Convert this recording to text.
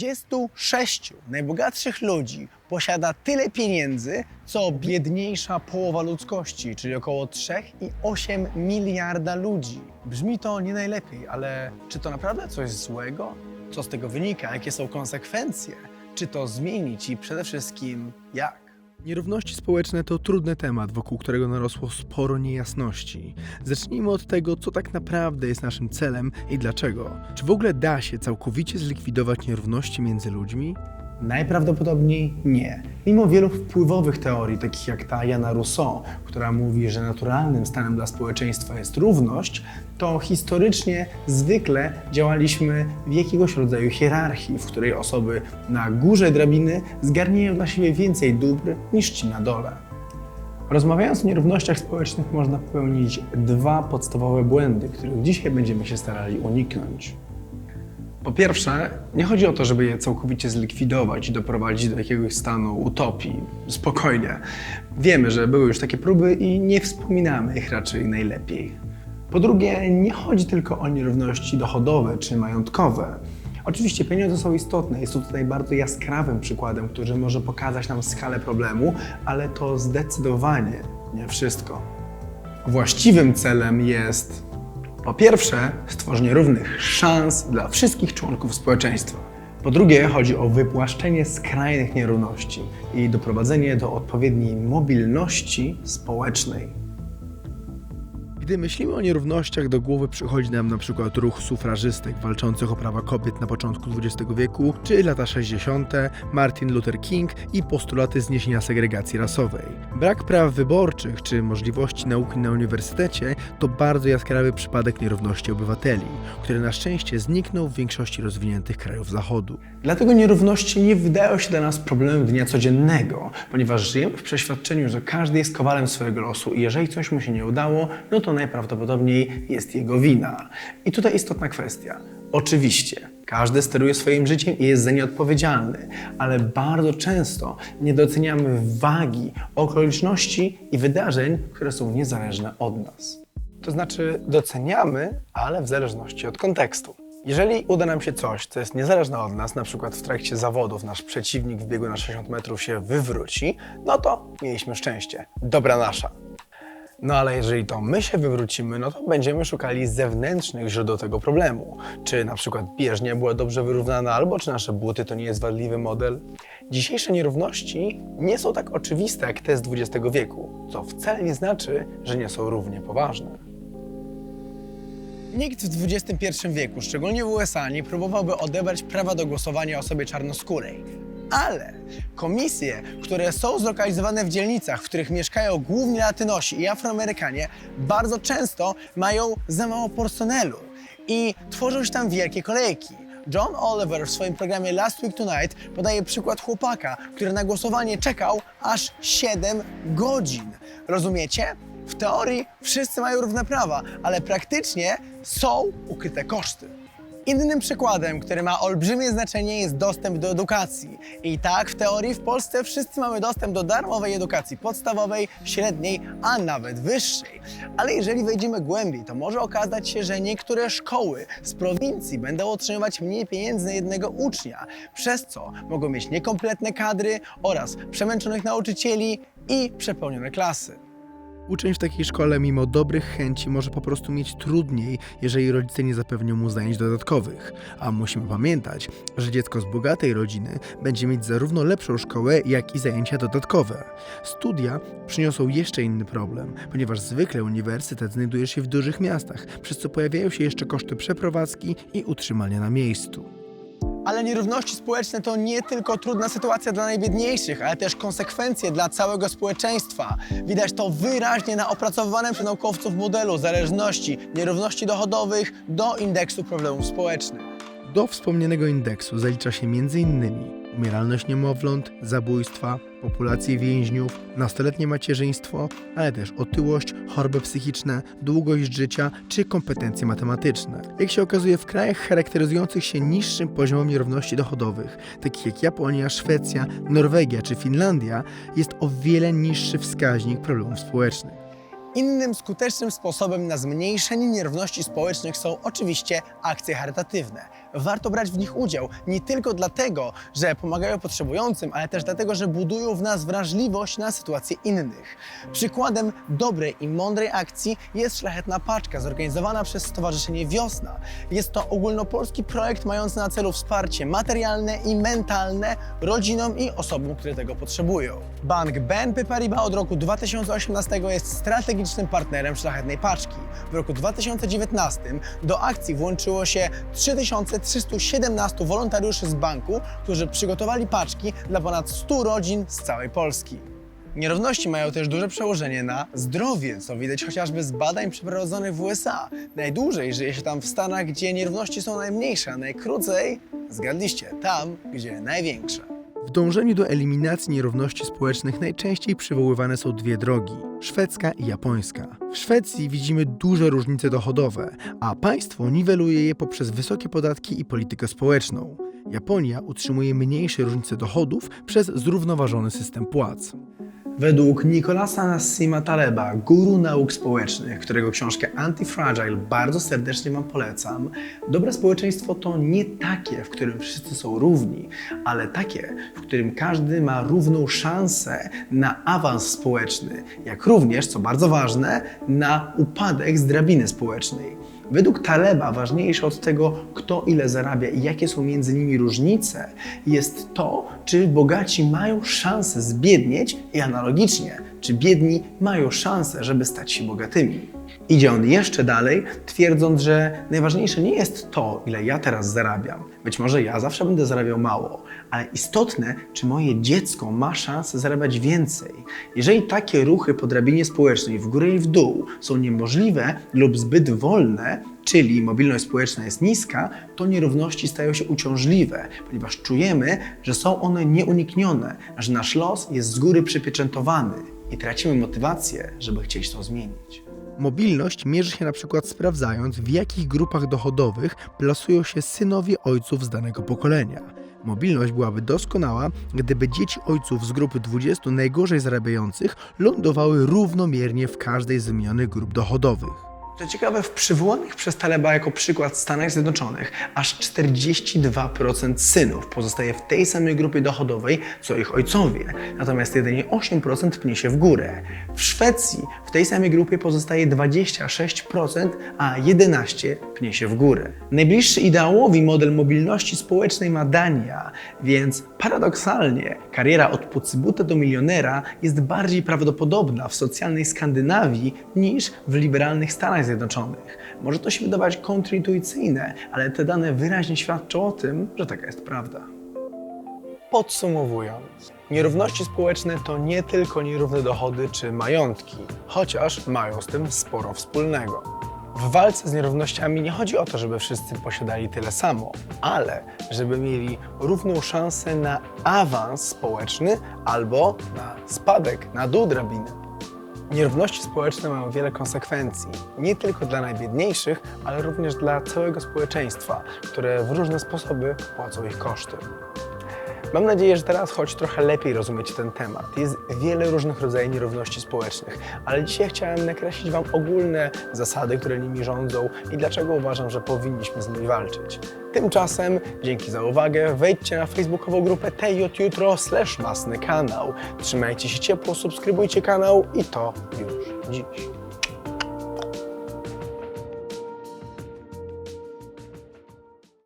26 najbogatszych ludzi posiada tyle pieniędzy, co biedniejsza połowa ludzkości, czyli około 3,8 miliarda ludzi. Brzmi to nie najlepiej, ale czy to naprawdę coś złego? Co z tego wynika? Jakie są konsekwencje? Czy to zmienić i przede wszystkim jak? Nierówności społeczne to trudny temat, wokół którego narosło sporo niejasności. Zacznijmy od tego, co tak naprawdę jest naszym celem i dlaczego. Czy w ogóle da się całkowicie zlikwidować nierówności między ludźmi? Najprawdopodobniej nie. Mimo wielu wpływowych teorii, takich jak ta Jana Rousseau, która mówi, że naturalnym stanem dla społeczeństwa jest równość, to historycznie zwykle działaliśmy w jakiegoś rodzaju hierarchii, w której osoby na górze drabiny zgarniają dla siebie więcej dóbr niż ci na dole. Rozmawiając o nierównościach społecznych, można popełnić dwa podstawowe błędy, których dzisiaj będziemy się starali uniknąć. Po pierwsze, nie chodzi o to, żeby je całkowicie zlikwidować i doprowadzić do jakiegoś stanu utopii. Spokojnie. Wiemy, że były już takie próby i nie wspominamy ich raczej najlepiej. Po drugie, nie chodzi tylko o nierówności dochodowe czy majątkowe. Oczywiście pieniądze są istotne, jest to tutaj bardzo jaskrawym przykładem, który może pokazać nam skalę problemu, ale to zdecydowanie nie wszystko. Właściwym celem jest po pierwsze, stworzenie równych szans dla wszystkich członków społeczeństwa. Po drugie, chodzi o wypłaszczenie skrajnych nierówności i doprowadzenie do odpowiedniej mobilności społecznej. Gdy myślimy o nierównościach, do głowy przychodzi nam na przykład ruch sufrażystek walczących o prawa kobiet na początku XX wieku, czy lata 60., Martin Luther King i postulaty zniesienia segregacji rasowej. Brak praw wyborczych czy możliwości nauki na uniwersytecie to bardzo jaskrawy przypadek nierówności obywateli, który na szczęście zniknął w większości rozwiniętych krajów Zachodu. Dlatego nierówności nie wydają się dla nas problemem dnia codziennego, ponieważ żyjemy w przeświadczeniu, że każdy jest kowalem swojego losu i jeżeli coś mu się nie udało, no to najprawdopodobniej jest jego wina. I tutaj istotna kwestia. Oczywiście, każdy steruje swoim życiem i jest za nie odpowiedzialny, ale bardzo często nie doceniamy wagi okoliczności i wydarzeń, które są niezależne od nas. To znaczy doceniamy, ale w zależności od kontekstu. Jeżeli uda nam się coś, co jest niezależne od nas, na przykład w trakcie zawodów nasz przeciwnik w biegu na 60 metrów się wywróci, no to mieliśmy szczęście. Dobra nasza. No ale jeżeli to my się wywrócimy, no to będziemy szukali zewnętrznych źródeł tego problemu. Czy na przykład bieżnia była dobrze wyrównana, albo czy nasze buty to nie jest wadliwy model. Dzisiejsze nierówności nie są tak oczywiste jak te z XX wieku, co wcale nie znaczy, że nie są równie poważne. Nikt w XXI wieku, szczególnie w USA, nie próbowałby odebrać prawa do głosowania osobie czarnoskórej. Ale komisje, które są zlokalizowane w dzielnicach, w których mieszkają głównie Latynosi i Afroamerykanie, bardzo często mają za mało personelu i tworzą się tam wielkie kolejki. John Oliver w swoim programie Last Week Tonight podaje przykład chłopaka, który na głosowanie czekał aż 7 godzin. Rozumiecie? W teorii wszyscy mają równe prawa, ale praktycznie są ukryte koszty. Innym przykładem, który ma olbrzymie znaczenie, jest dostęp do edukacji. I tak, w teorii w Polsce wszyscy mamy dostęp do darmowej edukacji podstawowej, średniej, a nawet wyższej. Ale jeżeli wejdziemy głębiej, to może okazać się, że niektóre szkoły z prowincji będą otrzymywać mniej pieniędzy na jednego ucznia, przez co mogą mieć niekompletne kadry oraz przemęczonych nauczycieli i przepełnione klasy. Uczeń w takiej szkole, mimo dobrych chęci, może po prostu mieć trudniej, jeżeli rodzice nie zapewnią mu zajęć dodatkowych. A musimy pamiętać, że dziecko z bogatej rodziny będzie mieć zarówno lepszą szkołę, jak i zajęcia dodatkowe. Studia przyniosą jeszcze inny problem, ponieważ zwykle uniwersytet znajduje się w dużych miastach, przez co pojawiają się jeszcze koszty przeprowadzki i utrzymania na miejscu. Ale nierówności społeczne to nie tylko trudna sytuacja dla najbiedniejszych, ale też konsekwencje dla całego społeczeństwa. Widać to wyraźnie na opracowywanym przez naukowców modelu zależności nierówności dochodowych do indeksu problemów społecznych. Do wspomnianego indeksu zalicza się m.in. umieralność niemowląt, zabójstwa, populację więźniów, nastoletnie macierzyństwo, ale też otyłość, choroby psychiczne, długość życia czy kompetencje matematyczne. Jak się okazuje, w krajach charakteryzujących się niższym poziomem nierówności dochodowych, takich jak Japonia, Szwecja, Norwegia czy Finlandia, jest o wiele niższy wskaźnik problemów społecznych. Innym skutecznym sposobem na zmniejszenie nierówności społecznych są oczywiście akcje charytatywne. Warto brać w nich udział. Nie tylko dlatego, że pomagają potrzebującym, ale też dlatego, że budują w nas wrażliwość na sytuacje innych. Przykładem dobrej i mądrej akcji jest Szlachetna Paczka, zorganizowana przez Stowarzyszenie Wiosna. Jest to ogólnopolski projekt mający na celu wsparcie materialne i mentalne rodzinom i osobom, które tego potrzebują. Bank BNP Paribas od roku 2018 jest strategicznym partnerem Szlachetnej Paczki. W roku 2019 do akcji włączyło się 3317 wolontariuszy z banku, którzy przygotowali paczki dla ponad 100 rodzin z całej Polski. Nierówności mają też duże przełożenie na zdrowie, co widać chociażby z badań przeprowadzonych w USA. Najdłużej żyje się tam w Stanach, gdzie nierówności są najmniejsze, a najkrócej, zgadliście, tam, gdzie największe. W dążeniu do eliminacji nierówności społecznych najczęściej przywoływane są dwie drogi szwedzka i japońska. W Szwecji widzimy duże różnice dochodowe, a państwo niweluje je poprzez wysokie podatki i politykę społeczną. Japonia utrzymuje mniejsze różnice dochodów przez zrównoważony system płac. Według Nicolasa Nassima Taleba, guru nauk społecznych, którego książkę Antifragile bardzo serdecznie Wam polecam, dobre społeczeństwo to nie takie, w którym wszyscy są równi, ale takie, w którym każdy ma równą szansę na awans społeczny, jak również, co bardzo ważne, na upadek z drabiny społecznej. Według Taleba ważniejsze od tego, kto ile zarabia i jakie są między nimi różnice, jest to, czy bogaci mają szansę zbiednieć i analogicznie, czy biedni mają szansę, żeby stać się bogatymi. Idzie on jeszcze dalej, twierdząc, że najważniejsze nie jest to, ile ja teraz zarabiam. Być może ja zawsze będę zarabiał mało, ale istotne, czy moje dziecko ma szansę zarabiać więcej. Jeżeli takie ruchy po drabinie społecznej w górę i w dół są niemożliwe lub zbyt wolne, czyli mobilność społeczna jest niska, to nierówności stają się uciążliwe, ponieważ czujemy, że są one nieuniknione, że nasz los jest z góry przypieczętowany i tracimy motywację, żeby chcieć to zmienić. Mobilność mierzy się na przykład sprawdzając, w jakich grupach dochodowych plasują się synowie ojców z danego pokolenia. Mobilność byłaby doskonała, gdyby dzieci ojców z grupy 20 najgorzej zarabiających lądowały równomiernie w każdej z wymienionych grup dochodowych. Co ciekawe, w przywołanych przez Taleba jako przykład Stanach Zjednoczonych aż 42% synów pozostaje w tej samej grupie dochodowej co ich ojcowie, natomiast jedynie 8% pnie się w górę. W Szwecji w tej samej grupie pozostaje 26%, a 11% pnie się w górę. Najbliższy ideałowi model mobilności społecznej ma Dania, więc paradoksalnie kariera od pucybuta do milionera jest bardziej prawdopodobna w socjalnej Skandynawii niż w liberalnych Stanach Zjednoczonych. Może to się wydawać kontrintuicyjne, ale te dane wyraźnie świadczą o tym, że taka jest prawda. Podsumowując, nierówności społeczne to nie tylko nierówne dochody czy majątki, chociaż mają z tym sporo wspólnego. W walce z nierównościami nie chodzi o to, żeby wszyscy posiadali tyle samo, ale żeby mieli równą szansę na awans społeczny albo na spadek, na dół drabiny. Nierówności społeczne mają wiele konsekwencji, nie tylko dla najbiedniejszych, ale również dla całego społeczeństwa, które w różne sposoby płacą ich koszty. Mam nadzieję, że teraz choć trochę lepiej rozumiecie ten temat. Jest wiele różnych rodzajów nierówności społecznych, ale dzisiaj chciałem nakreślić Wam ogólne zasady, które nimi rządzą i dlaczego uważam, że powinniśmy z nimi walczyć. Tymczasem, dzięki za uwagę, wejdźcie na facebookową grupę Tejot Jutro slash masny kanał. Trzymajcie się ciepło, subskrybujcie kanał i to już dziś.